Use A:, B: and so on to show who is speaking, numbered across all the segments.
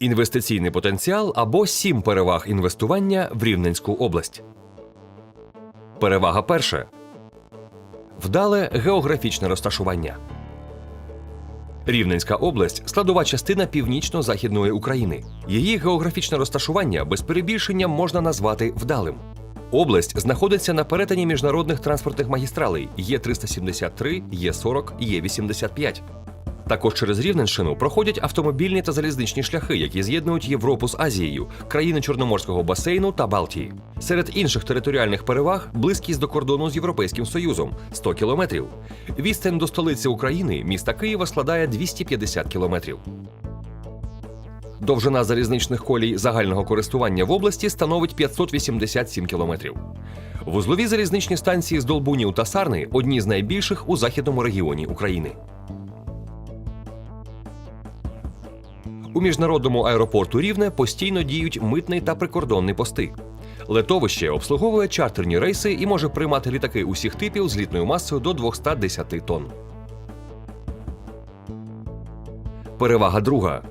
A: Інвестиційний потенціал або сім переваг інвестування в Рівненську область. Перевага перша вдале географічне розташування. Рівненська область складова частина північно-західної України. Її географічне розташування без перебільшення можна назвати вдалим. Область знаходиться на перетині міжнародних транспортних магістралей Є373, Є40, Є85. Також через Рівненщину проходять автомобільні та залізничні шляхи, які з'єднують Європу з Азією, країни Чорноморського басейну та Балтії. Серед інших територіальних переваг близькість до кордону з Європейським Союзом 100 кілометрів. Відстань до столиці України, міста Києва, складає 250 кілометрів. Довжина залізничних колій загального користування в області становить 587 кілометрів. Вузлові залізничні станції з Долбунів та Сарни одні з найбільших у західному регіоні України. У міжнародному аеропорту Рівне постійно діють митний та прикордонний пости. Летовище обслуговує чартерні рейси і може приймати літаки усіх типів з літною масою до 210 тонн. Перевага друга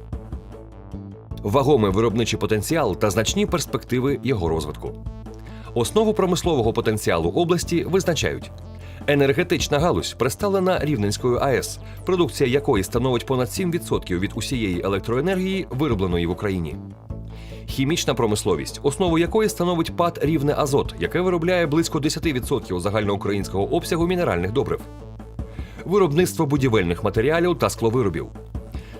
A: вагомий виробничий потенціал та значні перспективи його розвитку. Основу промислового потенціалу області визначають енергетична галузь, представлена Рівненською АЕС, продукція якої становить понад 7% від усієї електроенергії, виробленої в Україні. Хімічна промисловість, основу якої становить ПАД Рівне Азот, яке виробляє близько 10% загальноукраїнського обсягу мінеральних добрив. Виробництво будівельних матеріалів та скловиробів.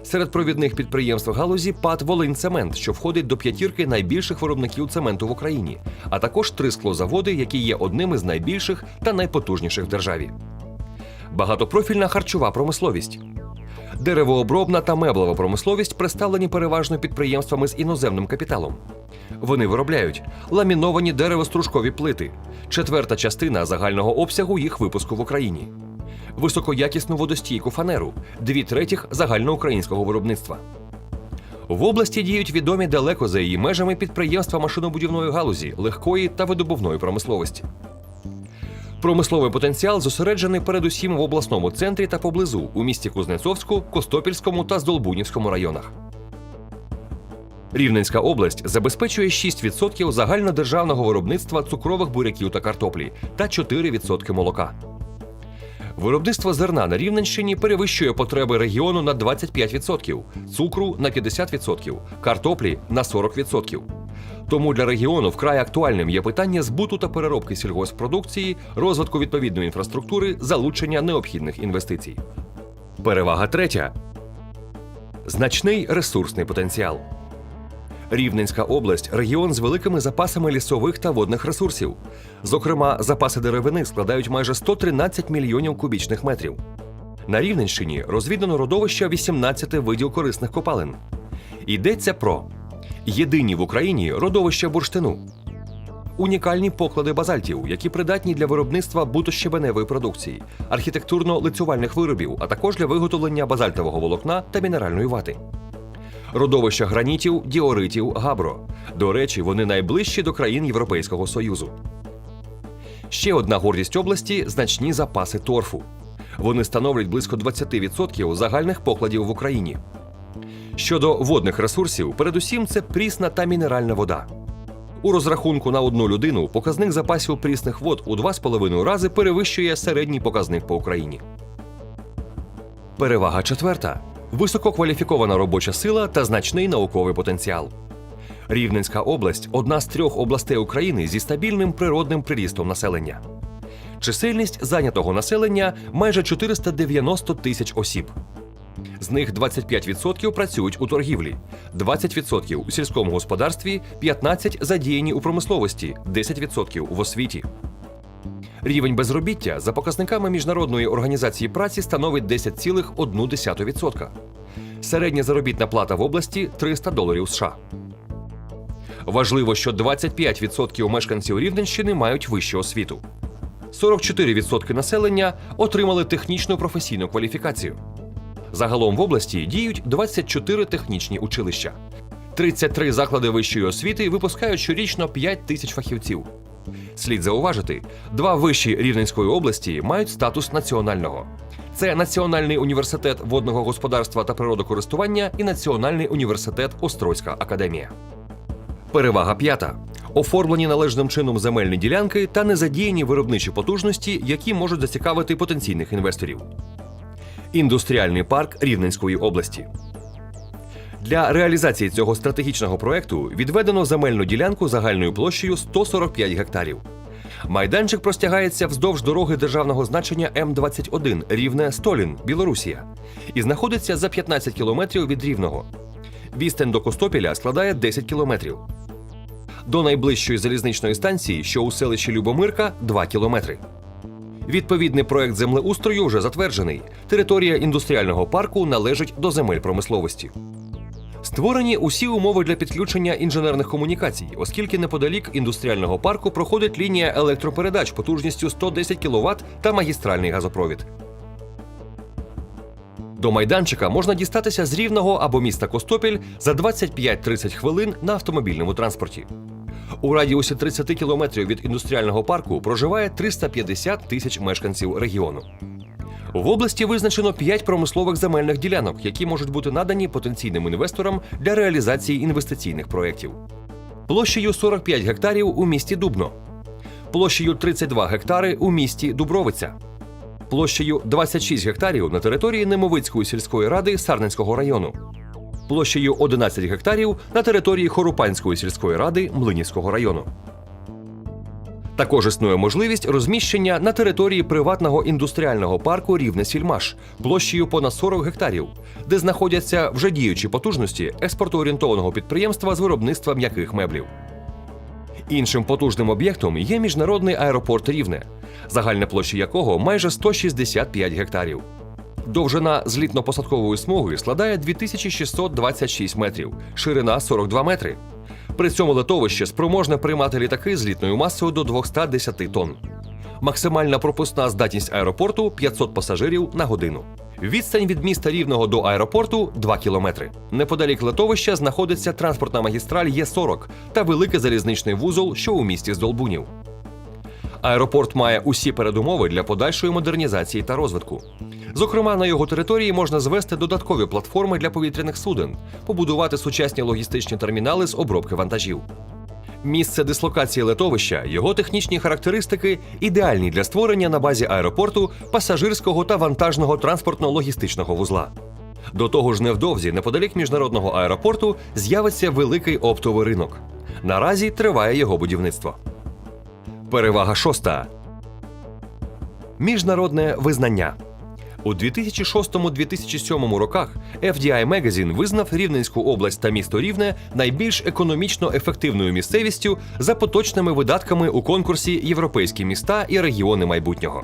A: Серед провідних підприємств галузі ПАТ Волиньцемент, що входить до п'ятірки найбільших виробників цементу в Україні, а також три склозаводи, які є одними з найбільших та найпотужніших в державі. Багатопрофільна харчова промисловість. Деревообробна та меблева промисловість представлені переважно підприємствами з іноземним капіталом. Вони виробляють ламіновані деревостружкові плити, четверта частина загального обсягу їх випуску в Україні високоякісну водостійку фанеру, дві третіх загальноукраїнського виробництва. В області діють відомі далеко за її межами підприємства машинобудівної галузі, легкої та видобувної промисловості. Промисловий потенціал зосереджений передусім в обласному центрі та поблизу у місті Кузнецовську, Костопільському та Здолбунівському районах. Рівненська область забезпечує 6% загальнодержавного виробництва цукрових буряків та картоплі та 4% молока. Виробництво зерна на Рівненщині перевищує потреби регіону на 25%, цукру на 50%, картоплі на 40%. Тому для регіону вкрай актуальним є питання збуту та переробки сільгоспродукції, розвитку відповідної інфраструктури, залучення необхідних інвестицій. Перевага третя значний ресурсний потенціал. Рівненська область регіон з великими запасами лісових та водних ресурсів. Зокрема, запаси деревини складають майже 113 мільйонів кубічних метрів. На Рівненщині розвідано родовища 18 видів корисних копалин. Йдеться про єдині в Україні родовища бурштину, унікальні поклади базальтів, які придатні для виробництва бутощебеневої продукції, архітектурно-лицювальних виробів, а також для виготовлення базальтового волокна та мінеральної вати родовища гранітів, діоритів, габро. До речі, вони найближчі до країн Європейського Союзу. Ще одна гордість області значні запаси торфу. Вони становлять близько 20% загальних покладів в Україні. Щодо водних ресурсів, передусім це прісна та мінеральна вода. У розрахунку на одну людину показник запасів прісних вод у 2,5 рази перевищує середній показник по Україні. Перевага четверта висококваліфікована робоча сила та значний науковий потенціал. Рівненська область одна з трьох областей України зі стабільним природним прирістом населення. Чисельність зайнятого населення майже 490 тисяч осіб. З них 25% працюють у торгівлі, 20% у сільському господарстві, 15% задіяні у промисловості, 10% в освіті. Рівень безробіття за показниками Міжнародної організації праці становить 10,1%. Середня заробітна плата в області 300 доларів США. Важливо, що 25% мешканців Рівненщини мають вищу освіту. 44% населення отримали технічну професійну кваліфікацію. Загалом в області діють 24 технічні училища. 33 заклади вищої освіти випускають щорічно 5 тисяч фахівців. Слід зауважити, два виші Рівненської області мають статус національного. Це Національний університет водного господарства та природокористування і Національний університет Острозька академія. Перевага п'ята. Оформлені належним чином земельні ділянки та незадіяні виробничі потужності, які можуть зацікавити потенційних інвесторів. Індустріальний парк Рівненської області. Для реалізації цього стратегічного проекту відведено земельну ділянку загальною площею 145 гектарів. Майданчик простягається вздовж дороги державного значення М21 Рівне Столін, Білорусія, і знаходиться за 15 кілометрів від Рівного. Відстань до Костопіля складає 10 кілометрів. До найближчої залізничної станції, що у селищі Любомирка, 2 кілометри. Відповідний проект землеустрою вже затверджений. Територія індустріального парку належить до земель промисловості. Створені усі умови для підключення інженерних комунікацій, оскільки неподалік індустріального парку проходить лінія електропередач потужністю 110 кВт та магістральний газопровід. До майданчика можна дістатися з Рівного або міста Костопіль за 25-30 хвилин на автомобільному транспорті. У радіусі 30 кілометрів від індустріального парку проживає 350 тисяч мешканців регіону. В області визначено 5 промислових земельних ділянок, які можуть бути надані потенційним інвесторам для реалізації інвестиційних проєктів. Площею 45 гектарів у місті Дубно, площею 32 гектари у місті Дубровиця, площею 26 гектарів на території Немовицької сільської ради Сарненського району, площею 11 гектарів на території Хорупанської сільської ради Млинівського району. Також існує можливість розміщення на території приватного індустріального парку Рівне Сільмаш площею понад 40 гектарів, де знаходяться вже діючі потужності експортоорієнтованого підприємства з виробництва м'яких меблів. Іншим потужним об'єктом є міжнародний аеропорт Рівне, загальна площа якого майже 165 гектарів. Довжина злітно-посадкової смуги складає 2626 метрів, ширина 42 метри. При цьому литовище спроможне приймати літаки з літною масою до 210 тонн. Максимальна пропускна здатність аеропорту 500 пасажирів на годину. Відстань від міста Рівного до аеропорту 2 кілометри. Неподалік литовища знаходиться транспортна магістраль Є40 та великий залізничний вузол, що у місті Здолбунів. Аеропорт має усі передумови для подальшої модернізації та розвитку. Зокрема, на його території можна звести додаткові платформи для повітряних суден, побудувати сучасні логістичні термінали з обробки вантажів. Місце дислокації летовища, його технічні характеристики ідеальні для створення на базі аеропорту пасажирського та вантажного транспортно-логістичного вузла. До того ж, невдовзі, неподалік міжнародного аеропорту, з'явиться великий оптовий ринок. Наразі триває його будівництво. Перевага шоста. Міжнародне визнання. У 2006-2007 роках FDI Magazine визнав Рівненську область та місто Рівне найбільш економічно ефективною місцевістю за поточними видатками у конкурсі Європейські міста і регіони майбутнього.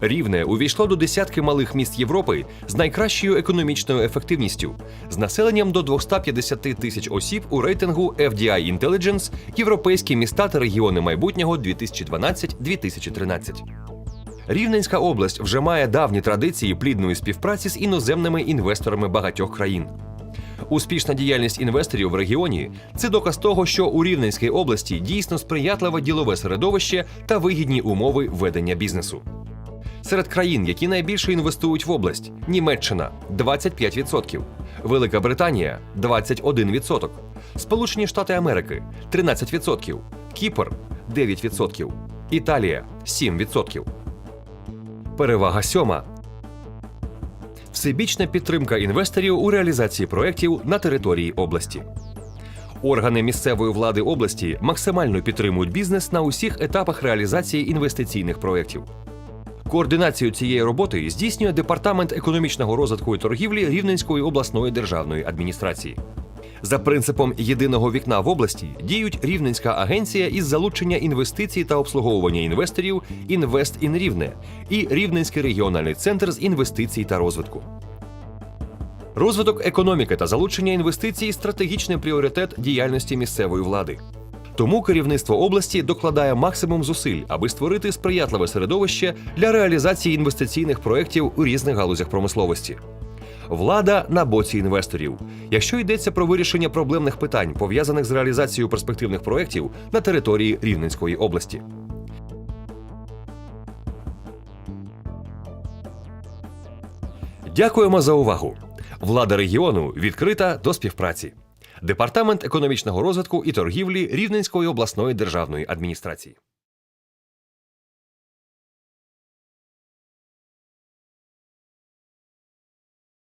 A: Рівне увійшло до десятки малих міст Європи з найкращою економічною ефективністю, з населенням до 250 тисяч осіб у рейтингу FDI Intelligence Європейські міста та регіони майбутнього 2012-2013. Рівненська область вже має давні традиції плідної співпраці з іноземними інвесторами багатьох країн. Успішна діяльність інвесторів в регіоні це доказ того, що у Рівненській області дійсно сприятливе ділове середовище та вигідні умови ведення бізнесу. Серед країн, які найбільше інвестують в область: Німеччина 25%, Велика Британія 21%, Сполучені Штати Америки 13%, Кіпр 9%, Італія 7%. Перевага сьома. Всебічна підтримка інвесторів у реалізації проєктів на території області. Органи місцевої влади області максимально підтримують бізнес на усіх етапах реалізації інвестиційних проєктів. Координацію цієї роботи здійснює Департамент економічного розвитку і торгівлі Рівненської обласної державної адміністрації. За принципом єдиного вікна в області діють Рівненська агенція із залучення інвестицій та обслуговування інвесторів Інвест Ін Рівне і Рівненський регіональний центр з інвестицій та розвитку. Розвиток економіки та залучення інвестицій стратегічний пріоритет діяльності місцевої влади. Тому керівництво області докладає максимум зусиль, аби створити сприятливе середовище для реалізації інвестиційних проєктів у різних галузях промисловості. Влада на боці інвесторів. Якщо йдеться про вирішення проблемних питань, пов'язаних з реалізацією перспективних проєктів на території Рівненської області. Дякуємо за увагу. Влада регіону відкрита до співпраці. Департамент економічного розвитку і торгівлі Рівненської обласної державної адміністрації.